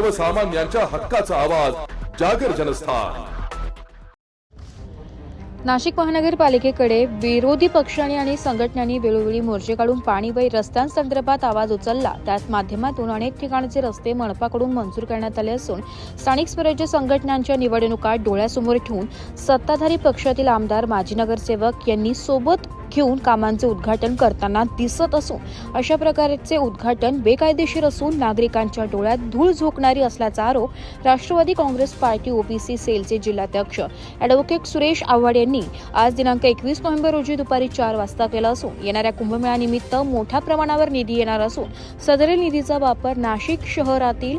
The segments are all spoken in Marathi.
सर्वसामान्यांच्या हक्काचा आवाज जागर जनस्थान. नाशिक महानगरपालिकेकडे विरोधी पक्षांनी आणि संघटनांनी वेळोवेळी मोर्चे काढून पाणी व रस्त्यांसंदर्भात आवाज उचलला. त्याच माध्यमातून अनेक ठिकाणचे रस्ते मनपाकडून मंजूर करण्यात आले असून स्थानिक स्वराज्य संघटनांच्या निवडणुका डोळ्यासमोर ठेवून सत्ताधारी पक्षातील आमदार माजी नगरसेवक यांनी सोबत घेऊन कामांचे उद्घाटन करताना दिसत असून अशा प्रकारचे उद्घाटन बेकायदेशीर असून नागरिकांच्या डोळ्यात धूळ झोकणारी असल्याचा आरोप राष्ट्रवादी काँग्रेस पार्टी ओबीसी सेलचे जिल्हाध्यक्ष अॅडव्होकेट सुरेश आव्हाड यांनी आज दिनांक एकवीस नोव्हेंबर रोजी दुपारी चार वाजता केला असून येणाऱ्या कुंभमेळ्यानिमित्त मोठ्या प्रमाणावर निधी येणार असून सदरील निधीचा वापर नाशिक शहरातील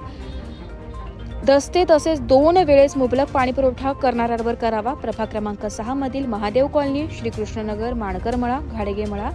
दस्ते तसेच दोन वेळेस मुबलक पाणीपुरवठा करणाऱ्यांवर करावा. प्रभाग क्रमांक सहा मधील महादेव कॉलनी श्रीकृष्णनगर माणकरमळा घाडगेमळा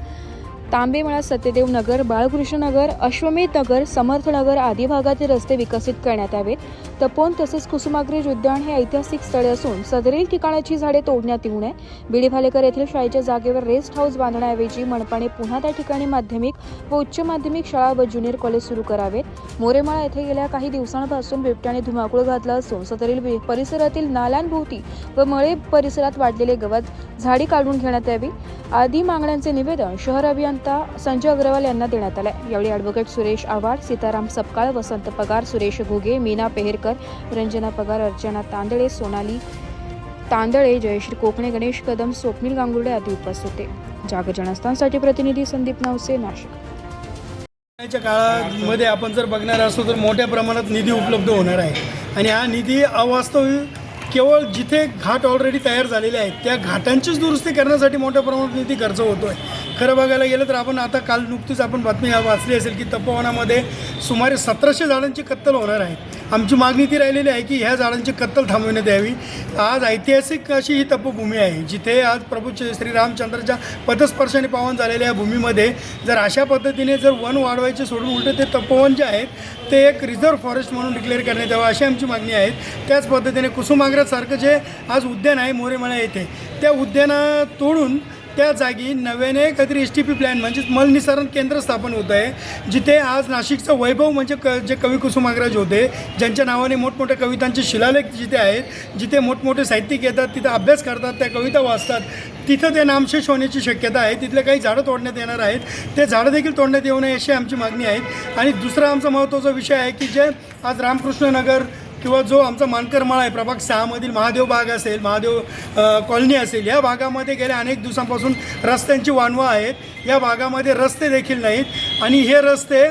तांबेमळा सत्यदेव नगर बाळकृष्णनगर अश्वमेध नगर समर्थनगर आदी भागातील रस्ते विकसित करण्यात यावेत. तपोन तसेच कुसुमाग्रज उद्यान हे ऐतिहासिक स्थळे असून सदरील ठिकाणाची झाडे तोडण्यात येऊ नये. बिडी भालेकर येथील शाळेच्या जागेवर रेस्ट हाऊस बांधण्याऐवजी मनपाने पुन्हा त्या ठिकाणी माध्यमिक व उच्च माध्यमिक शाळा व ज्युनियर कॉलेज सुरू करावेत. मोरेमाळा येथे गेल्या काही दिवसांपासून बिबट्याने धुमाकूळ घातला असून सदरील परिसरातील नाल्यांभोवती व मळे परिसरात वाढलेले गवत झाडी काढून घेण्यात यावी. आदी मागण्यांचे निवेदन शहर अभियान अभियंता संजय अग्रवाल यांना देण्यात आले यावेळी ॲडव्होकेट सुरेश आव्हाड सीताराम सपकाळ वसंत पगार सुरेश घुगे मीना पेहेरकर रंजना पगार अर्चना तांदळे सोनाली तांदळे जयश्री कोकणे गणेश कदम स्वप्नील गांगुर्डे आदी उपस्थित होते. जागर जनस्थानसाठी प्रतिनिधी संदीप नवसे नाशिक. काळामध्ये आपण जर बघणार असतो तर मोठ्या प्रमाणात निधी उपलब्ध होणार आहे. आणि हा निधी अवास्तव केवळ जिथे घाट ऑलरेडी तयार झालेले आहेत त्या घाटांचीच दुरुस्ती करण्यासाठी मोठ्या प्रमाणात निधी खर्च होतो आहे खरं बघायला गेलं तर आपण आता काल नुकतीच आपण बातमी वाचली असेल की तपोवनामध्ये सुमारे सतराशे झाडांची कत्तल होणार आहे. आमची मागणी ती राहिलेली आहे की ह्या झाडांची कत्तल थांबवण्यात यावी. आज ऐतिहासिक अशी ही तपोभूमी आहे. जिथे आज प्रभू श्री- श्रीरामचंद्राच्या पदस्पर्शाने पावन झालेल्या या भूमीमध्ये जर अशा पद्धतीने जर वन वाढवायचे सोडून उलटे ते तपोवन जे आहेत ते एक रिझर्व्ह फॉरेस्ट म्हणून डिक्लेअर करण्यात यावं अशी आमची मागणी आहे. त्याच पद्धतीने कुसुमाग्रजसारखं जे आज उद्यान आहे मोरेमळा येथे त्या उद्याना तोडून त्या जागी नव्याने काहीतरी एस टी पी प्लॅन म्हणजेच मलनिसारण केंद्र स्थापन होत आहे जिथे आज नाशिकचं वैभव म्हणजे क जे कवी कुसुमाग्रज होते ज्यांच्या नावाने मोठमोठ्या कवितांचे शिलालेख जिथे आहेत जिथे मोठमोठे साहित्यिक येतात तिथं अभ्यास करतात त्या कविता वाचतात तिथं ते नामशेष होण्याची शक्यता आहे तिथले काही झाडं तोडण्यात येणार आहेत ते झाडं देखील तोडण्यात येऊ नये अशी आमची मागणी आहे. आणि दुसरा आमचा महत्त्वाचा विषय आहे की जे आज रामकृष्णनगर किंवा जो आमचा मानकर माळा आहे प्रभाग सहामधील महादेव बाग असेल महादेव कॉलनी असेल या भागामध्ये गेल्या अनेक दिवसांपासून रस्त्यांची वानवा आहेत. या भागामध्ये रस्ते देखील नाहीत आणि हे रस्ते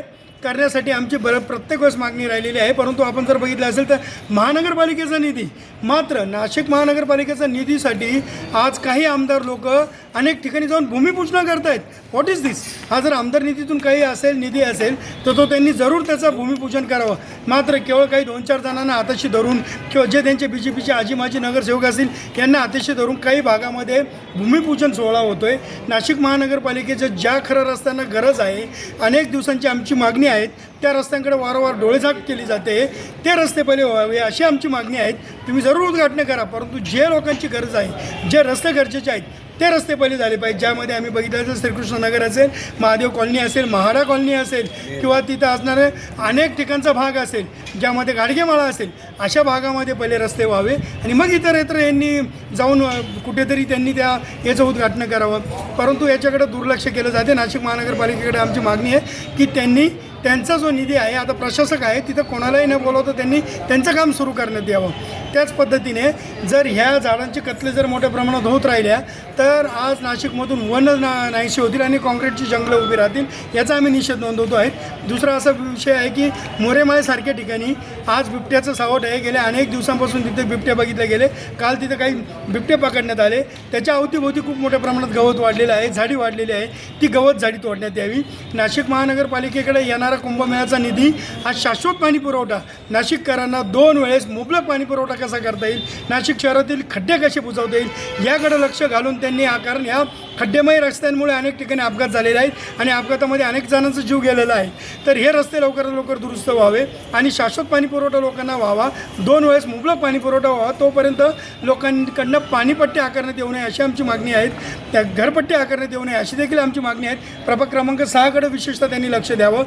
करण्यासाठी आमची बर प्रत्येक वेळेस मागणी राहिलेली आहे. परंतु आपण जर बघितलं असेल तर महानगरपालिकेचा निधी मात्र नाशिक महानगरपालिकेचा निधीसाठी आज काही आमदार लोक अनेक ठिकाणी जाऊन भूमिपूजन आहेत व्हॉट इज दिस हा जर आमदार निधीतून काही असेल निधी असेल तर तो त्यांनी जरूर त्याचं भूमिपूजन करावं. मात्र केवळ काही दोन चार जणांना हाताशी धरून किंवा जे त्यांचे बी जे पीचे आजी माजी नगरसेवक असतील यांना हाताशी धरून काही भागामध्ये भूमिपूजन सोहळा होतो आहे नाशिक महानगरपालिकेच्या ज्या खरं रस्त्यांना गरज आहे अनेक दिवसांची आमची मागणी आहेत त्या रस्त्यांकडे वारंवार डोळेझाक केली जाते. ते रस्ते पहिले व्हावे अशी आमची मागणी आहेत तुम्ही जरूर उद्घाटन करा परंतु जे लोकांची गरज आहे जे रस्ते गरजेचे आहेत ते रस्ते पहिले झाले पाहिजे. ज्यामध्ये आम्ही बघितलं तर श्रीकृष्ण नगर असेल महादेव कॉलनी असेल महाडा कॉलनी असेल किंवा तिथं असणारे अनेक ठिकाणचा भाग असेल ज्यामध्ये गाडगेमाळा असेल अशा भागामध्ये पहिले रस्ते व्हावे आणि मग इतर इतर यांनी जाऊन कुठेतरी त्यांनी त्या याचं उद्घाटन करावं. परंतु याच्याकडे दुर्लक्ष केलं जाते. नाशिक महानगरपालिकेकडे आमची मागणी आहे की त्यांनी त्यांचा जो निधी आहे आता प्रशासक आहे तिथं कोणालाही न बोलवता त्यांनी त्यांचं काम सुरू करण्यात यावं. त्याच पद्धतीने जर ह्या झाडांची कत्ले जर मोठ्या प्रमाणात होत राहिल्या तर आज नाशिकमधून वन ना नाहीशी होतील आणि काँक्रीटची जंगलं उभी राहतील याचा आम्ही निषेध नोंदवतो आहे. दुसरा असा विषय आहे की मोरेमाळेसारख्या ठिकाणी आज बिबट्याचं सावट आहे. गेल्या अनेक दिवसांपासून तिथे बिबटे बघितले गेले. काल तिथे काही बिबटे पकडण्यात आले. त्याच्या अवतीभोवती खूप मोठ्या प्रमाणात गवत वाढलेलं आहे झाडी वाढलेली आहे. ती गवत झाडी तोडण्यात यावी. नाशिक महानगरपालिकेकडे येणारा कुंभमेळ्याचा निधी हा शाश्वत पाणी पुरवठा. नाशिककरांना दोन वेळेस मुबलक पाणी पुरवठा कसा करता येईल? नाशिक शहरातील खड्डे कसे बुजवता येईल? याकडे लक्ष घालून त्यांनी हा कारण ह्या खड्डेमय रस्त्यांमुळे अनेक ठिकाणी अपघात झालेले आहेत आणि अपघातामध्ये अनेक जणांचा जीव गेलेला आहे. तर हे रस्ते लवकरात लवकर दुरुस्त व्हावे आणि शाश्वत पाणी पुरवठा लोकांना व्हावा. दोन वेळेस मुबलक पाणी पुरवठा व्हावा. तोपर्यंत लोकांकडनं पाणीपट्टी आकारण्यात येऊ नये अशी आमची मागणी आहे. त्या घरपट्टी आकारण्यात येऊ नये अशी देखील आमची मागणी आहे. प्रभाग क्रमांक सहाकडे विशेषतः त्यांनी लक्ष द्यावं.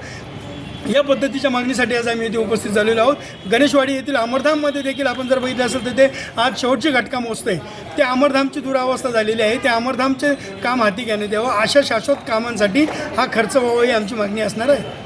या पद्धतीच्या मागणीसाठी आज आम्ही इथे उपस्थित झालेलो आहोत. गणेशवाडी येथील अमरधाममध्ये देखील आपण जर बघितलं असेल तर ते आज शेवटची घटका मोजते ते अमरधामची दुरावस्था झालेली आहे. ते अमरधामचे काम हाती घेण्यात यावं. अशा शाश्वत कामांसाठी हा खर्च व्हावा ही आमची मागणी असणार आहे.